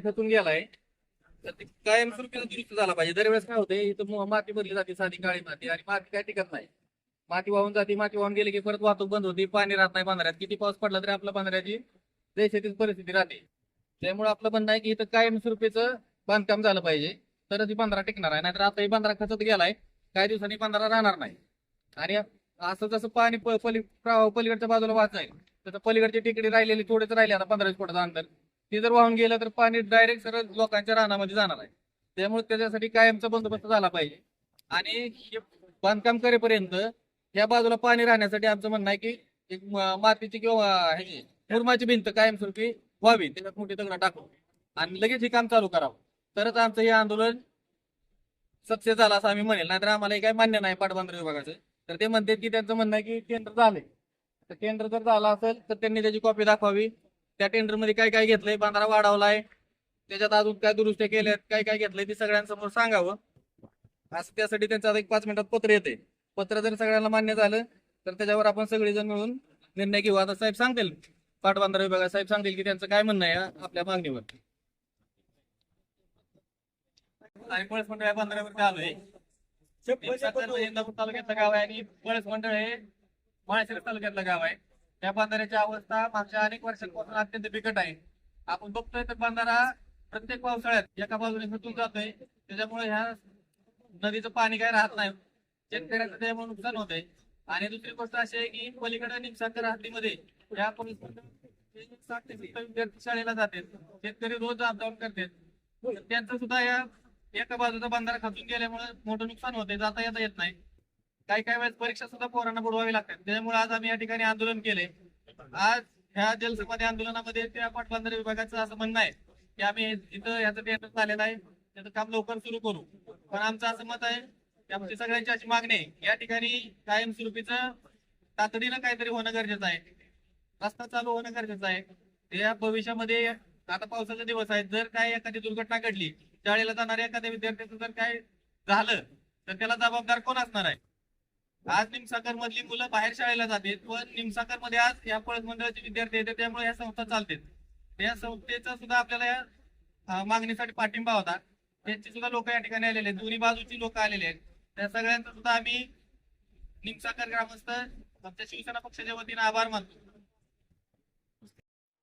खचून गेलाय. तर ते कायमस्वरूपी दुरुस्त झाला पाहिजे. दरवेळेस काय होते इथं माती भरली जाते साधी काळी माती आणि माती काय टिकत नाही. माती वाहून जाते माती वाहून गेली की परत वाहतूक बंद होती पाणी राहत नाही बांधाऱ्यात किती पाऊस पडला तरी आपल्या बांधाऱ्याची देशातीच परिस्थिती राहते. त्यामुळे आपलं म्हणणं आहे की इथं कायमस्वरूपीचं बांधकाम झालं पाहिजे. तरच ही बंधारा टिकणार आहे. नाहीतर आता ही बंधारा खचत गेलाय. काही दिवसांनी बंधारा राहणार नाही. आणि असं जसं पाणी पली पलीकडच्या बाजूला वाहत जाईल तसं पलीकडची टिकडी राहिलेली थोडेच राहिले आता पंधरा फुटाचं अंतर. ती जर वाहून गेलं तर पाणी डायरेक्ट सरळ लोकांच्या रानामध्ये जाणार आहे. त्यामुळे त्याच्यासाठी कायमचा बंदोबस्त झाला पाहिजे. आणि हे बांधकाम करेपर्यंत या बाजूला पाणी राहण्यासाठी आमचं म्हणणं आहे की एक मातीची किंवा ह्याची मुरमाची भिंत कायमस्वरूपी व्हावी त्याच्यात मोठी दगड टाकू आणि लगेच हे काम चालू करावं. तरच आमचं हे आंदोलन सक्सेस झालं असं आम्ही म्हणेल. नाहीतर आम्हाला हे काही मान्य नाही पाटबंधारे विभागाचं. तर ते म्हणतात की त्यांचं म्हणणं आहे की केंद्र झाले. तर केंद्र जर झालं असेल तर त्यांनी त्याची कॉपी दाखवावी. त्या टेंडरमध्ये काय काय घेतलंय? बांधारा वाढवलाय. त्याच्यात अजून काय दुरुस्त्या केल्यात? काय काय घेतलंय? ते सगळ्यांसमोर सांगावं. असं त्यासाठी त्यांचं आता एक पाच मिनिटात पत्र येते पत्र जर सगळ्यांना मान्य झालं तर त्याच्यावर आपण सगळेजण मिळून निर्णय घेऊ. आता साहेब सांगतील पाटबंधारा विभागात साहेब सांगतील की त्यांचं काय म्हणणं आहे आपल्या मागणीवर. आणि पळस मंडळ या बंधाऱ्यावरती आलोय? तालुक्यातलं गाव आहे आणि पळस मंडळ हे माळशिरस तालुक्यातलं गाव आहे. त्या बंधाऱ्याची अवस्था मागच्या अनेक वर्षांपासून अत्यंत बिकट आहे. आपण बघतोय तर बंधारा प्रत्येक पावसाळ्यात एका बाजूने सुटून जातोय. त्याच्यामुळे ह्या नदीचं पाणी काय राहत नाही. शेतकऱ्याचं त्यामुळे नुकसान होतंय. आणि दुसरी गोष्ट अशी आहे की पलीकडे निमसागर हद्दीमध्ये या साठ ते विद्यार्थी शाळेला जातात. शेतकरी रोज अपडाऊन करतात. त्यांचं सुद्धा या एका बाजूचा बंधारा खचून गेल्यामुळे मोठं नुकसान होते जाता येता येत नाही. काही काही वेळेस परीक्षा सुद्धा पोरांना बुडवावी लागतात. त्याच्यामुळे आज आम्ही या ठिकाणी आंदोलन केले. आज ह्या जलसमाधी आंदोलनामध्ये त्या पाटबंधारे विभागाचं असं म्हणणं आहे की आम्ही इथं याचं टेंडर झालेलं आहे. त्याचं काम लवकर सुरू करू. पण आमचं असं मत आहे की आमची सगळ्यांची अशी मागणी आहे या ठिकाणी कायमस्वरूपीचं तातडीनं काहीतरी होणं गरजेचं आहे. रस्ता चालू होणं गरजेचं आहे. त्या भविष्यामध्ये आता पावसाचे दिवस आहेत. जर काय एखादी दुर्घटना घडली शाळेला जाणाऱ्या एखाद्या विद्यार्थ्याचं जर काय झालं तर त्याला जबाबदार कोण असणार आहे? आज निमसाकर मधली मुलं बाहेर शाळेला जातात पण निमसाकरमध्ये आज या पळस मंडळाचे विद्यार्थी येतात त्यामुळे या संस्था चालतात. या संस्थेचा सुद्धा आपल्याला या मागणीसाठी पाठिंबा होता. त्यांची सुद्धा लोक या ठिकाणी आलेले आहेत दोन्ही बाजूची लोक आलेले आहेत. त्या सगळ्यांचा सुद्धा आम्ही निमसाकर ग्रामस्थ आमच्या शिवसेना पक्षाच्या वतीने आभार मानतो.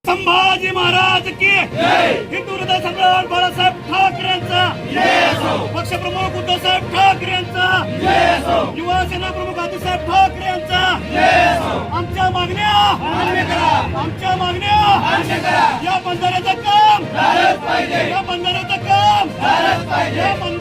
संभाजी महाराज की हिंदू हृदय सम्राट बाळासाहेब ठाकरेंचा. पक्षप्रमुख उद्धवसाहेब ठाकरे यांचा युवा सेना प्रमुख आदिसाहेब ठाकरे यांचा आमच्या मागण्या आमच्या मागण्या. या बंधाऱ्याचं काम. या बंधाऱ्याचं काम. या बंधाऱ्याचं